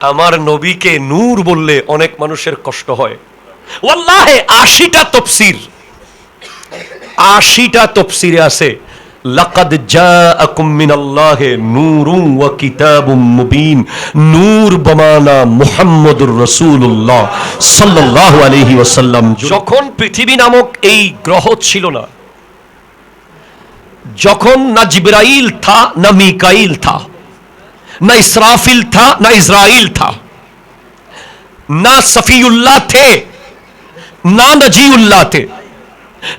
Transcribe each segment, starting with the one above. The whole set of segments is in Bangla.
আমার নবীকে নূর বললে অনেক মানুষের কষ্ট হয়। আশিটা তফসির। আশিটা তফসিরে আছে, লাকাদ নূর যখন পৃথিবী নামক এই গ্রহ ছিল না, যখন না জিবরাইল থা, না মিকাইল থা ना इसराफिल था ना इज़राइल था ना सफीउल्लाह थे ना नजीउल्लाह थे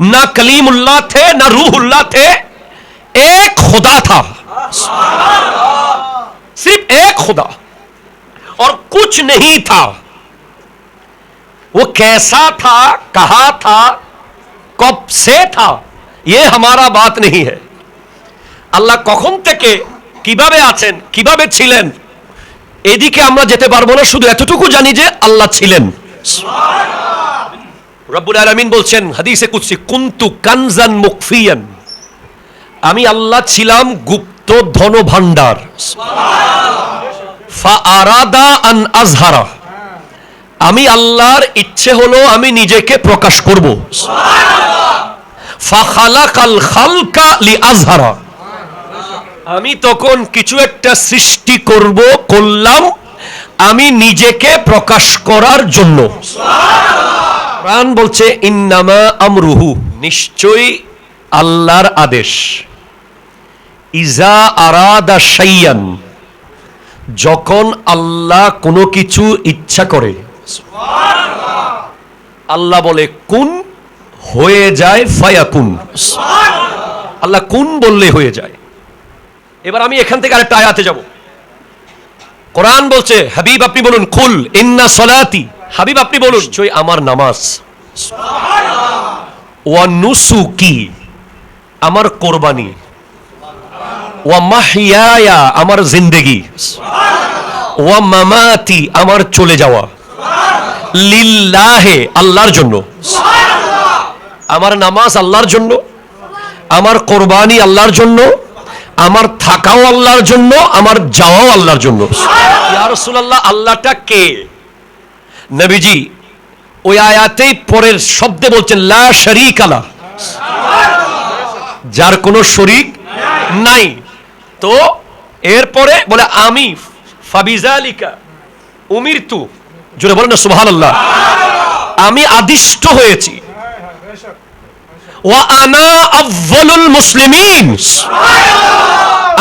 ना कलीमुल्लाह थे ना रूहुल्लाह थे एक खुदा था सिर्फ एक खुदा और कुछ नहीं था वो कैसा था कहा था कब से था ये हमारा बात नहीं है আল্লাহ কখন থেকে কীভাবে আছেন? কীভাবে ছিলেন? এদিকে আমরা যেতে পারব না, শুধু এতটুকু জানি যে আল্লাহ ছিলেন। রব্বুল আলামিন বলছেন, হাদিসে কুদসি, কুনতু কানজান মুকফিয়ান আমি আল্লাহ ছিলাম গুপ্ত ধন ভান্ডার আরাদা আন আজহারা। আমি আল্লাহর ইচ্ছে হলো আমি নিজেকে প্রকাশ করব। ফা খালাকাল খালকা লি আজহারা। আমি তখন কিছু একটা সৃষ্টি করব, করলাম আমি নিজেকে প্রকাশ করার জন্য। প্রাণ বলছে, ইন্নামা আমরুহু। নিশ্চয়ই আল্লাহর আদেশ। ইজা আরাদা সাইয়ান যখন আল্লাহ কোনো কিছু ইচ্ছা করে, আল্লাহ বলে, কুন? হয়ে যায়, ফায়াকুন। আল্লাহ, কুন? বললে হয়ে যায়। এবার আমি এখান থেকে আরেকটা আয়াতে যাব। কোরআন বলছে হাবিব আপনি বলুন কুল ইন্না সলাতি। হাবিব আপনি বলুন নিশ্চয়ই আমার নামাজ। ওয়া নুসুকি আমার কোরবানি। ওয়া মাহিয়ায়া আমার জিন্দেগি। ওয়া মামাতি আমার চলে যাওয়া। লিল্লাহে আল্লাহর জন্য। আমার নামাজ আল্লাহর জন্য। আমার কোরবানি আল্লাহর জন্য। আমার থাকাও আল্লাহর জন্য আমার যাওয়াও আল্লাহর জন্য। আল্লাহটা কে? নবীজি ওই আয়াতেই পরের শব্দে বলছেন লা শরীক আলা যার কোনো শরিক নাই। তো এরপরে বলে আমি ফাবিজালিকা উমিরতু। জোরে বলেন না সুবহানাল্লাহ। আমি আদিষ্ট হয়েছি। ওয়া আনা আফজলুল মুসলিমিন।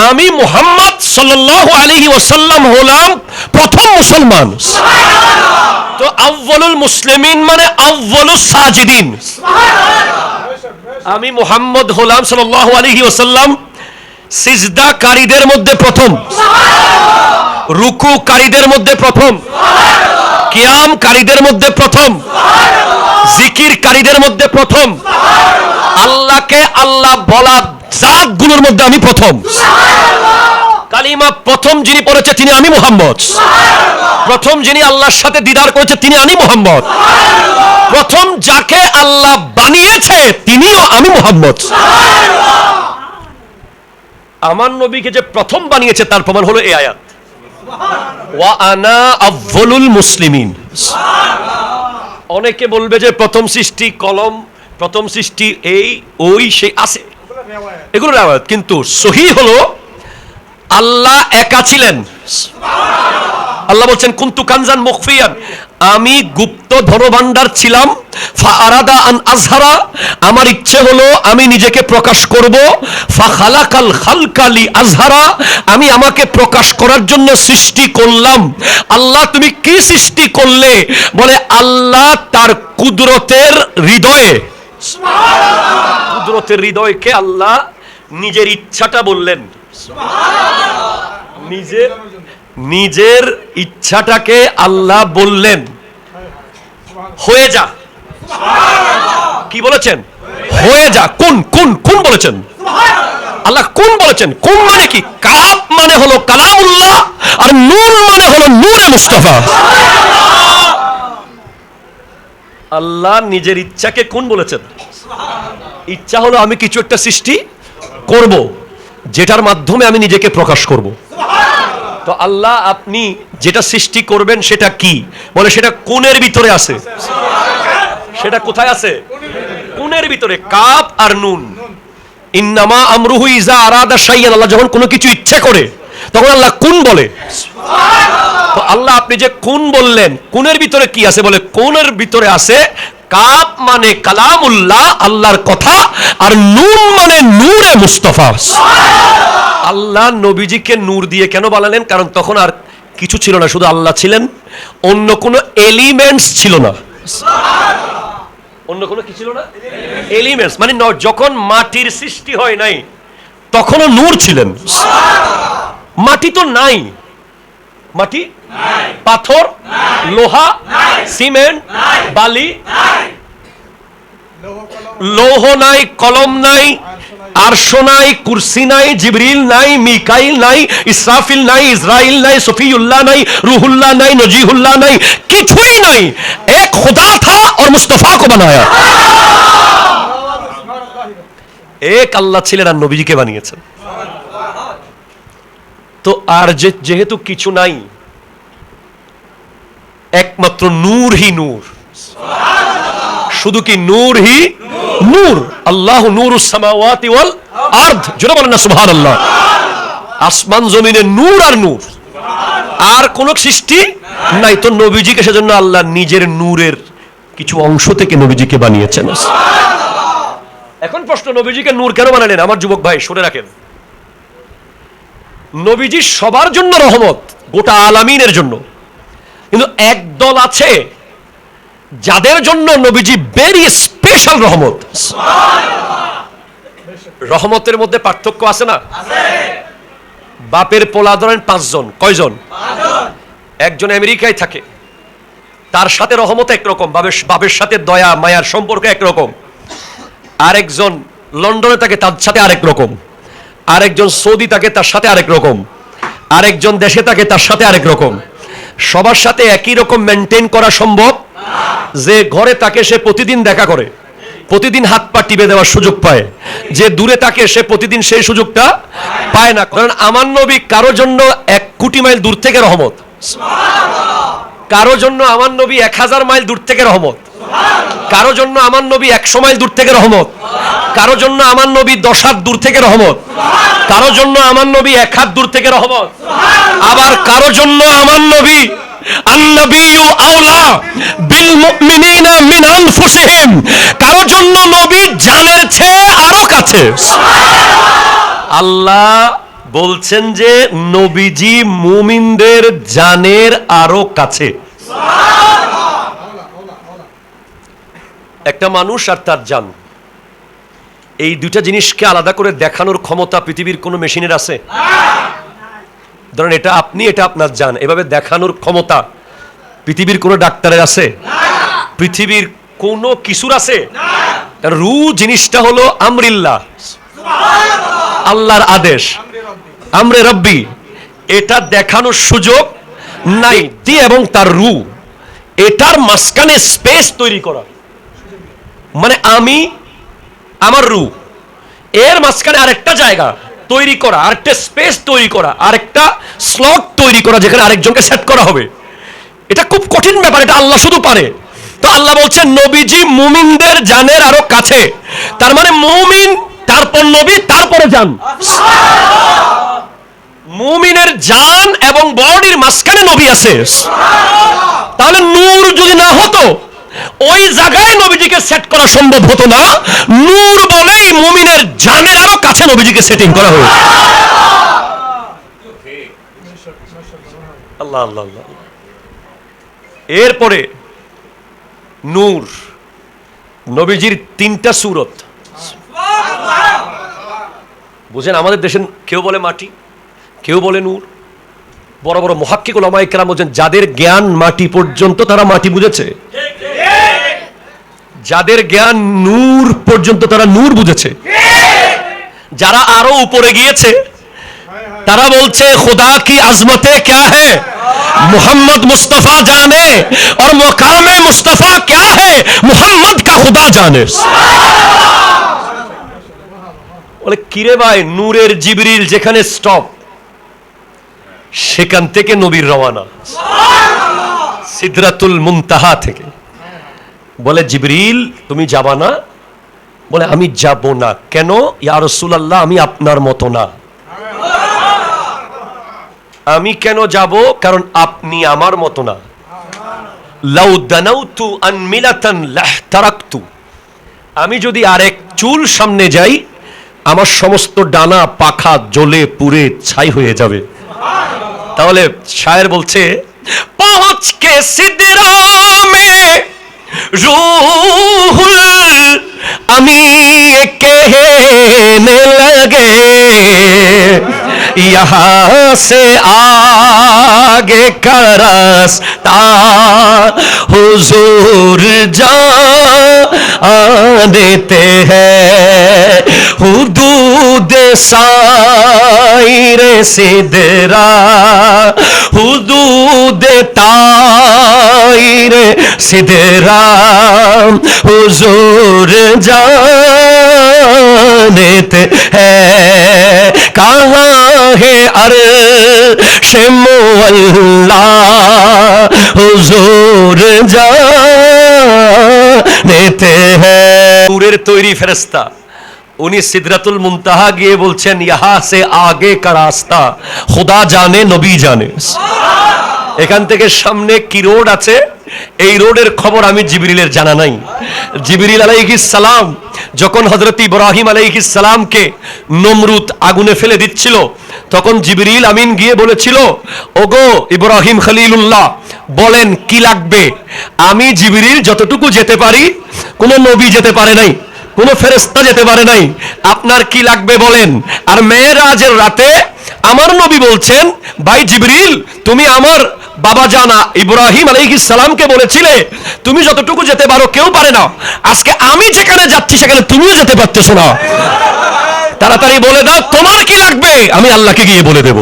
আমি মুহাম্মদ সাল্লাল্লাহু আলাইহি ওয়াসাল্লাম হলাম প্রথম মুসলমান। তো আফজলুল মুসলিমিন মানে আফজলুস সাজিদিন। আমি মুহাম্মদ হলাম সাল্লাল্লাহু আলাইহি ওয়াসাল্লাম সিজদাকারীদের মধ্যে প্রথম। রুকুকারীদের মধ্যে প্রথম। কিয়ামকারীদের মধ্যে প্রথম। জিকিরকারীদের মধ্যে প্রথম। আল্লাহকে আল্লাহ বলা জাতগুলোর মধ্যে আমি প্রথম। কালিমা প্রথম যিনি পড়েছে তিনি আমি মোহাম্মদ। প্রথম যিনি আল্লাহর সাথে দিদার করেছে তিনি আমি মোহাম্মদ। প্রথম যাকে আল্লাহ বানিয়েছে তিনিও আমি মোহাম্মদ। আমার নবীকে যে প্রথম বানিয়েছে, তার প্রমাণ হলো এই আয়াত। ওয়া আনা আফজলুল মুসলিমিন। অনেকে বলবে যে প্রথম সৃষ্টি কলম, প্রথম সৃষ্টি এই, ওই, সেই আছে। এগুলো রেওয়ায়ত, কিন্তু সহি হলো, আল্লাহ একা ছিলেন। আল্লাহ বলছেন কুন্তু কানজান মুখফিয়ান। আমি গুপ্ত ধনভাণ্ডার ছিলাম। ফা আরাদা আন আজহারা। আমার ইচ্ছে হলো আমি নিজেকে প্রকাশ করব। ফা খালাকাল খালকালি আজহারা। আমি আমাকে প্রকাশ করার জন্য সৃষ্টি করলাম। আল্লাহ তুমি কি সৃষ্টি করলে? বলে আল্লাহ তার কুদরতের হৃদয়ে। কুদরতের হৃদয়কে আল্লাহ নিজের ইচ্ছাটা বললেন। নিজের নিজের ইচ্ছাটাকে আল্লাহ বললেন। হয়ে যা। কি বলেছেন? হয়ে যা। কোন কোন কোন বলেছেন? আল্লাহ কোন বলেছেন? কোন মানে কি? কাপ মানে হলো কালামুল্লাহ আর নুন মানে হলো নূরে মুস্তাফা। আল্লাহ নিজের ইচ্ছাকে কোন বলেছেন? ইচ্ছা হলো আমি কিছু একটা সৃষ্টি করব, যেটার মাধ্যমে আমি নিজেকে প্রকাশ করব। তো আল্লাহ আপনি যেটা সৃষ্টি করবেন সেটা কি? বলে সেটা কোণের ভিতরে আছে। সেটা কোথায় আছে? কোণের ভিতরে, কাপ আর নুন। ইন্নামা আমরুহু ইজা আরাদা শাইয়ান। আল্লাহ যখন কোনো কিছু ইচ্ছে করে, তখন আল্লাহ কোন বলে। তো আল্লাহ আপনি যে কোন বললেন কোনের ভিতরে কি আছে বলে? কোনের ভিতরে আছে কাপ মানে কালামুল্লাহ, আল্লাহর কথা, আর নুন মানে নূরে মুস্তফা। আল্লাহ নবীজিকে নূর দিয়ে কেন বানালেন? কারণ তখন আর কিছু ছিল না, শুধু আল্লাহ ছিলেন। অন্য কোনো এলিমেন্টস ছিল না। অন্য কোনো কি ছিল না? এলিমেন্টস মানে যখন মাটির সৃষ্টি হয় নাই, তখনও নূর ছিলেন। মাটি তো নাই। মাটি? পাথর? লোহা? সিমেন্ট? বালি? লৌহ নাই কলম নাই আরশো নাই কুরসি নাই জিবরিল নাই মিকাইল নাই ইসরাফিল নাই ইসরাইল নাই সফিউল্লাহ নাই রুহুল্লাহ নাই নজিহুল্লাহ নাই কিছুই নাই। এক খোদা থা আর মুস্তফা কো বানায়া। এক আল্লাহ ছিলেন আর নবীজিকে বানিয়েছেন। তো আর যেহেতু কিছু নাই, একমাত্র নূর হি নূর। শুধু কি নূর হি নূর? আল্লাহ নূর আরদ। যেটা বলেন না, সুবহানাল্লাহ। আসমান জমিনে নূর আর নূর। আর কোন সৃষ্টি নাই। তো নবীজিকে সেজন্য আল্লাহ নিজের নূরের কিছু অংশ থেকে নবীজিকে বানিয়েছেন। এখন প্রশ্ন, নবীজিকে নূর কেন বানালেন? আমার যুবক ভাই, শুনে রাখেন। নবীজি সবার জন্য রহমত, গোটা আলামিনের জন্য। কিন্তু একদল আছে যাদের জন্য নবীজি ভেরি স্পেশাল রহমত। রহমতের মধ্যে পার্থক্য আছে না? বাপের পোলা ধরেন পাঁচজন, কয়জন? একজন আমেরিকায় থাকে। তার সাথে রহমত একরকম বাপের সাথে দয়া, মায়ার সম্পর্ক একরকম। আরেকজন লন্ডনে থাকে, তার সাথে আরেক রকম। আরেকজন সৌদি তাকে তার সাথে আরেক রকম, আরেকজন দেশে তাকে তার সাথে আরেক রকম। সবার সাথে একই রকম মেনটেন করা সম্ভব, যে ঘরে তাকে সে প্রতিদিন দেখা করে, প্রতিদিন হাত পা টিপে দেওয়ার সুযোগ পায়। যে দূরে থাকে সে প্রতিদিন সেই সুযোগটা পায় না। কারণ আমার নবী কারও জন্য এক কোটি মাইল দূর থেকে রহমত। কারও জন্য আমার নবী এক হাজার মাইল দূর থেকে রহমত। কারও জন্য আমার নবী একশো মাইল দূর থেকে রহমত। কারও জন্য আমার নবী দশ হাত দূর থেকে রহমত। কারও জন্য আমার নবী এক হাত দূর থেকে রহমত। আবার কারও জন্য আমার নবী কারও জন্য নবী জানের চেয়ে আরও কাছে। আল্লাহ বলছেন যে নবীজি মুমিনদের জানের আরও কাছে। একটা মানুষ আর তার জান। এই দুইটা জিনিসকে আলাদা করে দেখানোর ক্ষমতা পৃথিবীর কোনো মেশিনের আছে? ধরেন এটা আপনি এটা আপনার জান। এভাবে দেখানোর ক্ষমতা পৃথিবীর কোনো ডাক্তারের আছে? পৃথিবীর কোনো কিছুর আছে? রু জিনিসটা হলো আমরিল্লাহ। আল্লাহর আদেশ। আমরে রব্বি। এটা দেখানোর সুযোগ নাই। দি এবং তার রু। এটার মাঝখানে স্পেস তৈরি করা। মানে আমি, আমার রু এর মাঝখানে আরেকটা জায়গা তৈরি করা, আরেকটা স্পেস তৈরি করা, আরেকটা স্লট তৈরি করা যেখানে আরেকজনকে সেট করা হবে। এটা খুব কঠিন ব্যাপার, এটা আল্লাহ শুধু পারে। তো আল্লাহ বলছেন, নবীজি মুমিনদের জানের আরও কাছে। তার মানে মুমিন, তারপর নবী, তারপরে যান মুমিনের জান এবং বডির মাঝখানে নবী আছে। তাহলে নূর যদি না হতো ওই জায়গায় নবীজিকে সেট করা সম্ভব হতো না। নূর বলেই মুমিনের জানের আরও কাছে নবীজিকে সেটিং করা হয়েছে আল্লাহ আল্লাহ আল্লাহ এরপরে নূর, নবীজির তিনটা সুরত। বুঝেন, আমাদের দেশে কেউ বলে মাটি, কেউ বলে নূর। বড় বড় মহাক্কিক ওলামায়ে কেরাম বলছেন, যাদের জ্ঞান মাটি পর্যন্ত তারা মাটি বুঝেছে। যাদের জ্ঞান নূর পর্যন্ত তারা নূর বুঝেছে যারা আরো উপরে গিয়েছে তারা বলছে खुदा की अजमतें क्या है मोहम्मद मुस्तफा जाने और मकाम मुस्तफा क्या है मोहम्मद का खुदा जाने বলে কিরে ভাই নূরের জিবরিল যেখানে স্টপ সেখান থেকে নবীর রওয়ানা সিদরাতুল মুনতাহা থেকে বলে, জিবরিল, তুমি যাবা না? বলে, আমি যাব না। কেন? ইয়া রাসূলুল্লাহ, আমি আপনার মতো না। আমি কেন যাব? কারণ আপনি আমার মতো না। লাউ দানাউতু আন মিলাতান লাহতারাকতু। আমি যদি আরেক চুল সামনে যাই, আমার সমস্ত ডানা পাখা জ্বলে পুড়ে ছাই হয়ে যাবে। তাহলে শায়ের বলছে পৌঁছ কে সিদরা মে রুহুল আমি কেহে লাগে। یہاں سے آگے کا راستہ، حضور جا دیتے ہیں۔ حدود سائر سدرا حدود تائر سدرا حضور جا जानते हैं कहाँ है अर शेमोल्ला हुजूर जानते हैं নূরের তৈরি ফেরেস্তা উনি সিদরাতুল মুনতাহা গিয়ে বলছেন ইহা সে আগে কা রাস্তা খোদা জানে নবী জানে এখান থেকে সামনে কি রোড আছে এই রোডের খবর আমি জিবরিলের জানা নাই জিবরিল আলাইহিস সালাম যখন হযরত ইব্রাহিম আলাইহিস সালামকে নমরুদ আগুনে ফেলে দিচ্ছিল, তখন জিবরিল আমিন গিয়ে বলেছিল, ওগো ইব্রাহিম খলিলুল্লাহ, বলেন কি লাগবে? আমি জিবরিল যতটুকু যেতে পারি, কোনো নবী যেতে পারে নাই, কোনো ফেরেস্তা যেতে পারে নাই। আপনার কি লাগবে বলেন? আর মেয়েরাজের রাতে আমার নবী বলছেন, ভাই জিবরিল, তুমি আমার বাবা জানা ইব্রাহিম আলাইহিস সালামকে বলেছিলে, তুমি যতটুকু যেতে পারো, কেউ পারে না। আজকে আমি যেখানে যাচ্ছি, সেখানে তুমিও যেতে পারতেছো না। তাড়াতাড়ি বলে দাও, তোমার কি লাগবে? আমি আল্লাহকে গিয়ে বলে দেব।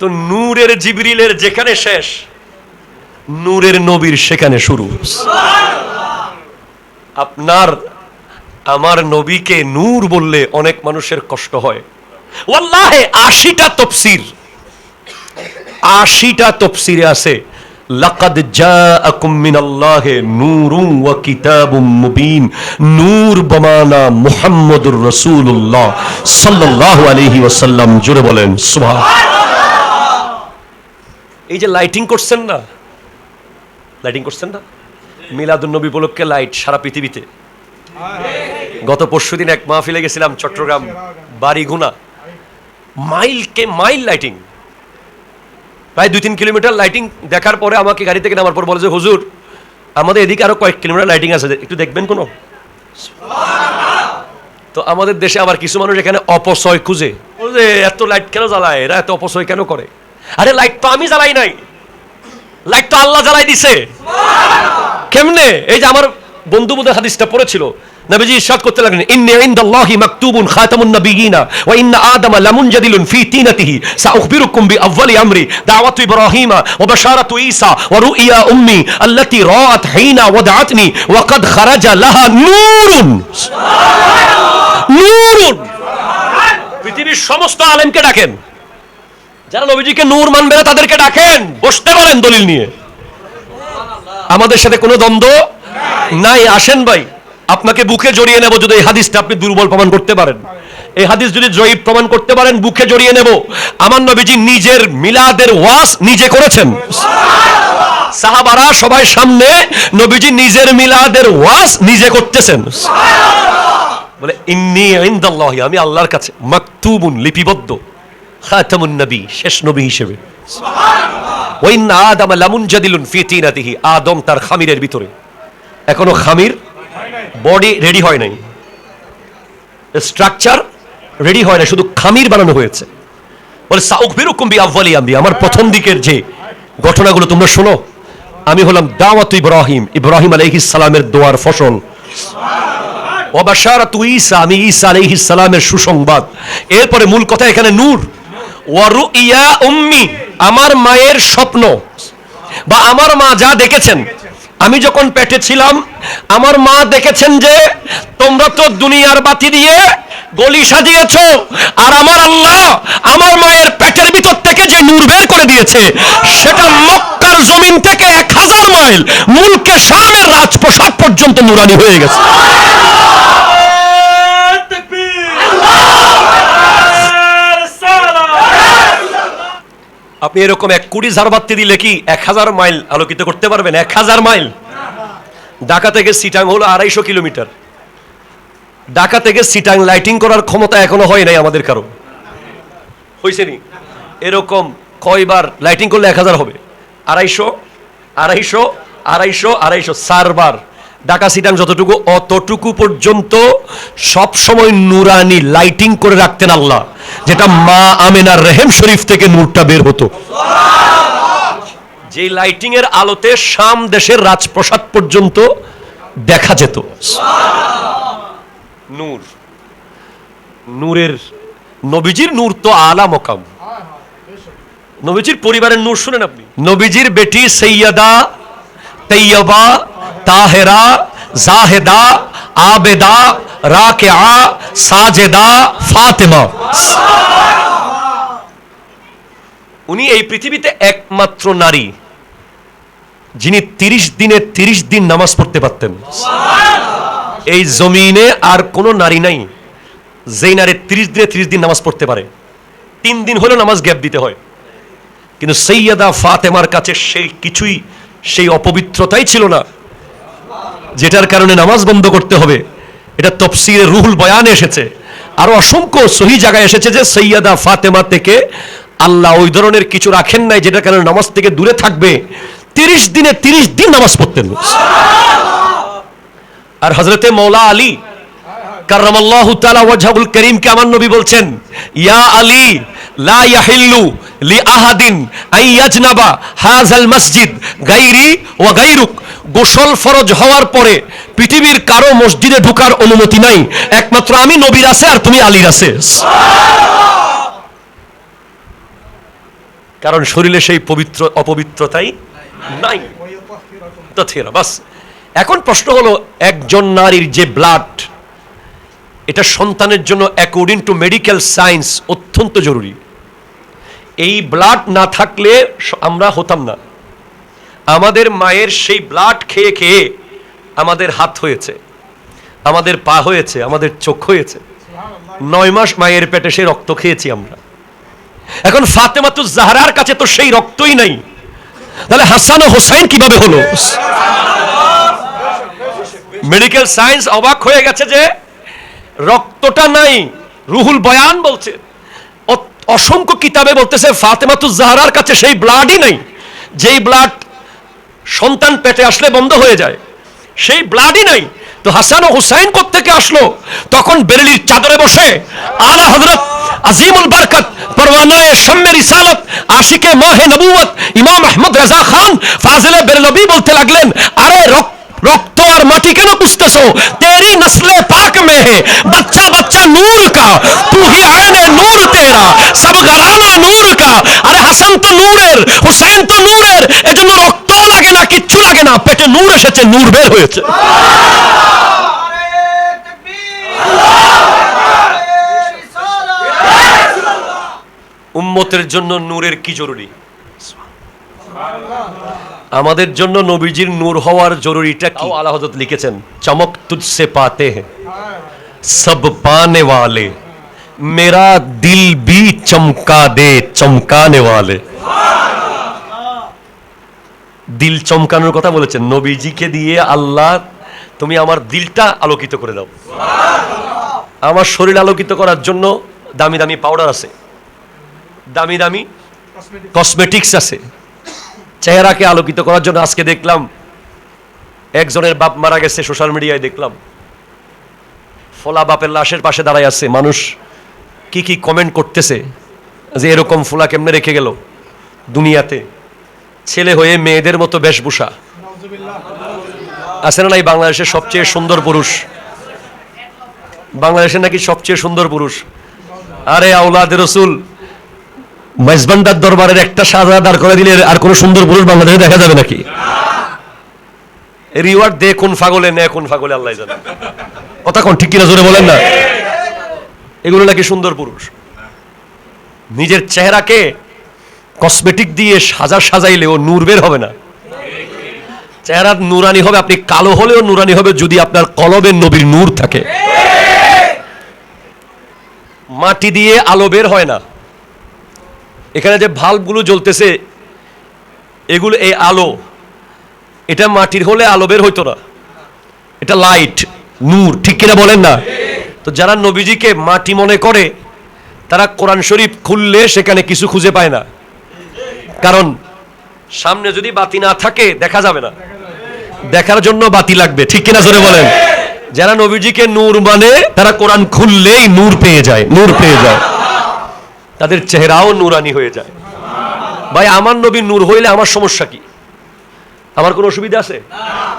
তো নূরের জিবরিলের যেখানে শেষ, নূরের নবীর সেখানে শুরু। আপনার, আমার নবীকে নূর বললে অনেক মানুষের কষ্ট হয়। ওয়াল্লাহে আশিটা তফসির। আশিটা তফসিরে আছে, লাকাদ জাআকুম মিনাল্লাহি নূরুন ওয়া কিতাবুম মুবিন, নূর বমানা রাসূলুল্লাহ সাল্লাল্লাহু আলাইহি ওয়াসাল্লাম বলেন সুবহান এই যে লাইটিং করছেন না? লাইটিং করছেন না? মিলাদুন নবী উপলক্ষে লাইট সারা পৃথিবীতে। গত পরশুদিন এক মাহফিলে গেছিলাম চট্টগ্রাম বাড়িগুনা মাইলকে মাইল লাইটিং প্রায় দুই তিন কিলোমিটার লাইটিং দেখার পরে আমাকে গাড়ি থেকে নামার পর বলে যে, হুজুর, আমাদের এদিকে আরও কয়েক কিলোমিটার লাইটিং আছে। একটু দেখবেন কোনো? তো আমাদের দেশে আবার কিছু মানুষ এখানে অপচয় খুঁজে। যে, এত লাইট কেন জ্বালায়? এরা এত অপচয় কেন করে? আরে লাইট তো আমি জ্বালাই নাই। লাইট তো আল্লাহ জ্বালাই দিছে। কেমনে? এই যে আমার বন্ধু বোধহয় হাদিসটা পড়েছিল। নবীজি ইরশাদ করতে লাগলেন, ইন্নি ইনদাল্লাহি মাকতুবুন খাতামুন নাবিয়িনা, ওয়া ইন্ন আদম লামুনজাদিলুন ফি তিনাতিহি, সাউখবিরুকুম বিআউয়ালি আমরি, দাওয়াতু ইব্রাহিম ওয়া বাশারাতু ঈসা ওয়া রুইয়া উম্মি আল্লাতি রাআত হিনা ওয়াদাআতনি ওয়া কদ খারাজা লাহা নূরুন। নূরুন। পৃথিবীর সমস্ত আলেমকে ডাকেন। যারা নবীজিকে নূর মানবে না, তাদেরকে ডাকেন। বসতে বলেন দলিল নিয়ে। আমাদের সাথে কোনো দ্বন্দ্ব নাই। আসেন ভাই। আপনাকে বুকে জড়িয়ে নেব যদি এই হাদিসটা আপনি দুর্বল প্রমাণ করতে পারেন। এই হাদিস যদি জয়ীব প্রমাণ করতে পারেন, বুকে জড়িয়ে নেব। আমার নবীজি নিজের মিলাদের ওয়াস নিজে করেছেন। সাহাবারা সবাই সামনে নবীজি নিজের মিলাদের ওয়াস নিজে করতেছেন। বলে, ইন্নি ইনদাল্লাহি, আমি আল্লাহর কাছে মাকতুবুন, লিপিবদ্ধ, খাতামুন নবী, শেষ নবী হিসেবে। ওয়াইন আদম লামুন জাদিলুন ফি তিনাতিহি, আদম তার খামিরের ভিতরে। এখনও খামির বডি রেডি হয় নাই। স্ট্রাকচার রেডি হয় না শুধু খামির বানানো হয়েছে। বলে সাউক বিরুকুম বি আউয়ালি আমরি। আমার প্রথম দিকের যে ঘটনাগুলো তোমরা শোনো আমি হলাম দাওয়াত ইব্রাহিম। ইব্রাহিম আলাইহিস সালামের দোয়ার ফসল। ওয়াবাশারাতু ঈসা আমি ঈসা আলাইহিস সালামের সুসংবাদ। এরপরে মূল কথা এখানে নূর। ওয়ারু ইয়া উম্মি আমার মায়ের স্বপ্ন। বা আমার মা যা দেখেছেন আমি যখন পেটে ছিলাম, আমার মা দেখেছেন যে তোমরা তো দুনিয়ার বাতি দিয়ে গলি সাজিয়েছ, আর আমার আল্লাহ আমার মায়ের পেটের ভিতর থেকে যে নূর বের করে দিয়েছে, সেটা মক্কার জমিন থেকে এক হাজার মাইল মুলকে শামের রাজপ্রসাদ পর্যন্ত নুরানি হয়ে গেছে। আপনি এরকম এক কুড়ি ঝাড়বাতি দিলে কি এক হাজার মাইল আলোকিত করতে পারবেন? এক হাজার মাইল? ঢাকা থেকে সিটাং হলো আড়াইশো কিলোমিটার। ঢাকা থেকে সিটাং লাইটিং করার ক্ষমতা এখনও হয় নাই আমাদের কারও। হয়েছে নি? এরকম কয়বার লাইটিং করলে এক হাজার হবে? আড়াইশো আড়াইশো আড়াইশো আড়াইশো, চারবার। ঢাকা সিটাং যতটুকু, অতটুকু পর্যন্ত সব সময় নুরানি লাইটিং করে রাখতেন আল্লাহ। যেটা মা আমেনার রেহেম শরীফ থেকে নূরটা বের হতো। যে লাইটিং এর আলোতে শাম দেশের রাজপ্রসাদ পর্যন্ত দেখা যেত। নূর। নূরের নবীজির নূর তো আলা মকাম। নবীজির পরিবারের নূর শুনেন আপনি? নবীজির বেটি সৈয়দা তৈয়বা তাহেরা, জাহেদা, আবেদা রাকেআ সাজেদা, ফাতেমা। উনি এই পৃথিবীতে একমাত্র নারী, যিনি তিরিশ দিনে তিরিশ দিন নামাজ পড়তে পারতেন। এই জমিনে আর কোনো নারী নাই, যেই নারী তিরিশ দিনে তিরিশ দিন নামাজ পড়তে পারে। তিন দিন হলেও নামাজ গ্যাপ দিতে হয়। কিন্তু সৈয়দা ফাতেমার কাছে সেই কিছুই, সেই অপবিত্রতাই ছিল না। যেটার কারণে নামাজ বন্ধ করতে হবে, এটা তফসিরে রুহুল বয়ানে এসেছে। আরও অসংখ্য সহি জায়গায় এসেছে যে সৈয়দা ফাতেমা থেকে আল্লাহ ওই ধরনের কিছু রাখেন নাই যেটার কারণে নামাজ থেকে দূরে থাকবে। তিরিশ দিনে তিরিশ দিন নামাজ পড়তেন। আর হজরতে মৌলা আলী কার্রামাল্লাহু তাআলা ওয়াজহুল করিমকে আমার নবী বলছেন, ইয়া আলী, লা ইয়াহিল্লু লি আহাদিন আই ইয়াজনাবা হাযাল মসজিদ গায়রি ওয়া গায়রুক গোসল ফরজ হওয়ার পরে পৃথিবীর কারও মসজিদে ঢোকার অনুমতি নাই। একমাত্র আমি নবীর আছে আর তুমি আলীর আছে। কারণ শরীরে সেই পবিত্র, অপবিত্রতাই নাই। বাস। এখন প্রশ্ন হলো, একজন নারীর যে ব্লাড এটা সন্তানের জন্য অ্যাকর্ডিং টু মেডিকেল সায়েন্স অত্যন্ত জরুরি। এই ব্লাড না থাকলে আমরা হতাম না। আমাদের মায়ের সেই ব্লাড খেয়ে খেয়ে আমাদের হাত হয়েছে, আমাদের পা হয়েছে, আমাদের চোখ হয়েছে। নয় মাস মায়ের পেটে সেই রক্ত খেয়েছি আমরা। এখন ফাতেমাতু জাহরার কাছে তো সেই রক্তই নাই। তাহলে হাসান ও হোসাইন কীভাবে হলো? মেডিকেল সায়েন্স অবাক হয়ে গেছে যে রক্তটা নাই, রুহুল বয়ান বলছে। অসংখ্য কিতাবে বলতেছে ফাতেমাতু জাহরার কাছে সেই ব্লাডই নাই। যেই ব্লাড সন্তান পেটে আসলে বন্ধ হয়ে যায়। সেই ব্লাডই নাই। তো হাসান ও হুসাইন থেকে আসলো? তখন বেরেলির চাদরে বসে আলা হজরত আজিমুল বারকত শম্মে রিসালত, আশিকে মাহে নবুয়ত ইমাম আহমদ খান বলতে লাগলেন, আরে রক্ত আর মাটি কেন পুষতেছ তেরি নসলে পাক মে হে বাচ্চা বাচ্চা নূর কা তুহি আয়নে নূর তেরা সব গরানা নূর কা। আরে হাসান তো নূরের, হুসাইন তো নূরের। না পেটে নূর এসেছে, নূর বের হয়েছে। উম্মতের জন্য নূরের কি জরুরি? আমাদের জন্য নবীজির নূর হওয়ার জরুরিটা কি? আল্লাহ হজরত লিখেছেন, চমক তুজসে পাতে হ্যাঁ, সব পানে ওয়ালে, মেরা দিল ভি চমকা দে চমকানে ওয়ালে। সুবহানাল্লাহ দিল চমকানোর কথা বলেছেন। নবীজিকে দিয়ে আল্লাহ, তুমি আমার দিলটা আলোকিত করে দাও। আমার শরীর আলোকিত করার জন্য দামি দামি পাউডার আছে। দামি দামি কসমেটিক্স আছে। চেহারাকে আলোকিত করার জন্য আজকে দেখলাম, একজনের বাপ মারা গেছে সোশ্যাল মিডিয়ায় দেখলাম। ফোলা বাপের লাশের পাশে দাঁড়ায় আছে। মানুষ কি কি কমেন্ট করতেছে যে এরকম ফোলা কেমনে রেখে গেল দুনিয়াতে? ছেলে হয়ে মেয়েদের মতো বেশভূষা। আছে না নাই বাংলাদেশের সবচেয়ে সুন্দর পুরুষ? বাংলাদেশের নাকি সবচেয়ে সুন্দর পুরুষ? আরে আউলাদ রসুল মেজবান্ডার দরবারের একটা সাজা দাঁড় করে দিলে আর কোনো সুন্দর পুরুষ বাংলাদেশে দেখা যাবে নাকি? রিওয়ার্ড দে কোন ফাগলে, নে কোন ফাগলে, আল্লাহ জানে। কথা কোন ঠিক কিনা জোরে বলেন না। এগুলো নাকি সুন্দর পুরুষ। নিজের চেহারাকে কসমেটিক দিয়ে সাজা সাজাইলে ও নূর বের হবে না। চেহারা নুরানি হবে, আপনি কালো হলেও নুরানি হবে যদি আপনার কলবে নবীর নূর থাকে। মাটি দিয়ে আলো বের হয় না। এখানে যে ভাল্বগুলো জ্বলতেছে, এগুলো এই আলো, এটা মাটির হলে আলো বের হইতো না। এটা লাইট, নূর, ঠিক কিনা বলেন না? তো যারা নবীজিকে মাটি মনে করে, তারা কোরআন শরীফ খুললে সেখানে কিছু খুঁজে পায় না। কারণ সামনে যদি বাতি না থাকে, দেখা যাবে না। দেখার জন্য বাতি লাগবে, ঠিক কিনা জোরে বলেন? যারা নবীজিকে নূর মানে তারা কোরআন খুললেই নূর পেয়ে যায়, নূর পেয়ে যায়। তাদের চেহারাও নূরানি হয়ে যায়। ভাই, আমার নবী নূর হইলে আমার সমস্যা কি? আমার কোনো অসুবিধা আছে?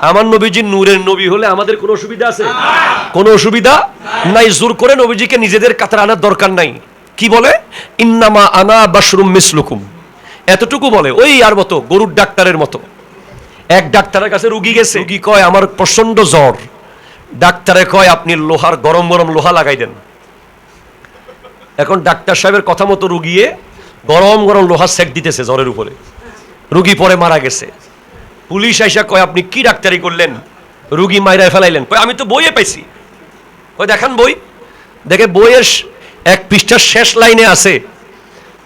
আমার নবীজি নূরের নবী হলে আমাদের কোনো অসুবিধা আছে? কোনো অসুবিধা নাই। জোর করে নবীজিকে নিজেদের কাতার আনার দরকার নাই। কি বলে? ইন্নামা আনা বাশরুম মিসলুকুম। এতটুকু বলে, ওই আর মতো, গরুর ডাক্তারের মতো। এক ডাক্তারের কাছে রুগী গেছে। রুগী কয়, আমার প্রচণ্ড জ্বর। ডাক্তারে কয়, আপনি লোহার, গরম গরম লোহা লাগাই দেন। এখন ডাক্তার সাহেবের কথা মতো রুগিয়ে গরম গরম লোহা সেক দিতেছে জ্বরের উপরে। রুগী পরে মারা গেছে। পুলিশ আইসা কয়, আপনি কি ডাক্তারি করলেন? রুগী মাইরায় ফেলাইলেন। কয়, আমি তো বইয়ে পাইছি। কয়, দেখান বই। দেখে বইয়ের এক পৃষ্ঠার শেষ লাইনে আছে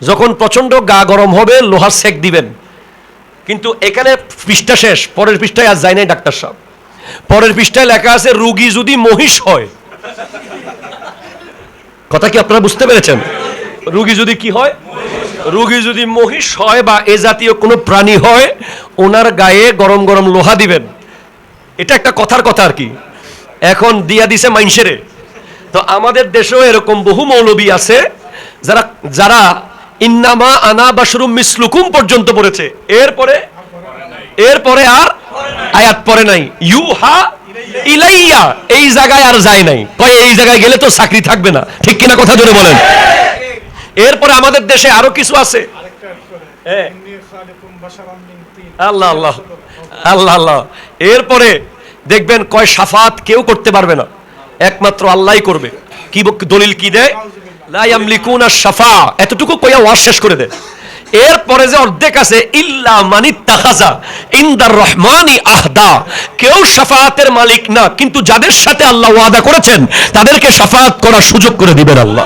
যখন প্রচণ্ড গা গরম হবে, লোহার সেক দিবেন। কিন্তু এখানে পৃষ্ঠা শেষ, পরের পৃষ্ঠায় আর যায় নাই ডাক্তার সাহেব। পরের পৃষ্ঠায় লেখা আছে, রুগী যদি মহিষ হয়। কথা কি আপনারা বুঝতে পেরেছেন? রুগী যদি কি হয়? রুগী যদি মহিষ হয় বা এ জাতীয় কোনো প্রাণী হয়, ওনার গায়ে গরম গরম লোহা দিবেন। এটা একটা কথার কথা আর কি। এখন দিয়া দিছে মাইনসেরে তো আমাদের দেশেও এরকম বহু মৌলবী আছে, যারা যারা ইন্নামা আনা বাসরুম মিসলুকুম পর্যন্ত পড়েছে। এরপরে? এরপরে আর আয়াত পরে নাই। ইউ হা ইলাইয়া, এই জায়গায় আর যায় নাই। কয়, এই জায়গায় গেলে তো চাকরি থাকবে না। ঠিক কিনা কথা ধরে বলেন। এরপরে আমাদের দেশে আরও কিছু আছে। আল্লাহ আল্লাহ আল্লাহ আল্লাহ। এরপরে দেখবেন কয় সাফাত কেউ করতে পারবে না। একমাত্র আল্লাহই করবে। কি দলিল কি দেয়? ইয়ামলিকুনা এতটুকু কইয়া ওয়াজ শেষ করে দে। এরপরে যে অর্ধেক আছে, ইল্লা মানি তাহাজা ইন্দার রহমানি আহদা। কেউ শাফাতের মালিক না, কিন্তু যাদের সাথে আল্লাহ ওয়াদা করেছেন, তাদেরকে সাফাত করার সুযোগ করে দিবেন আল্লাহ।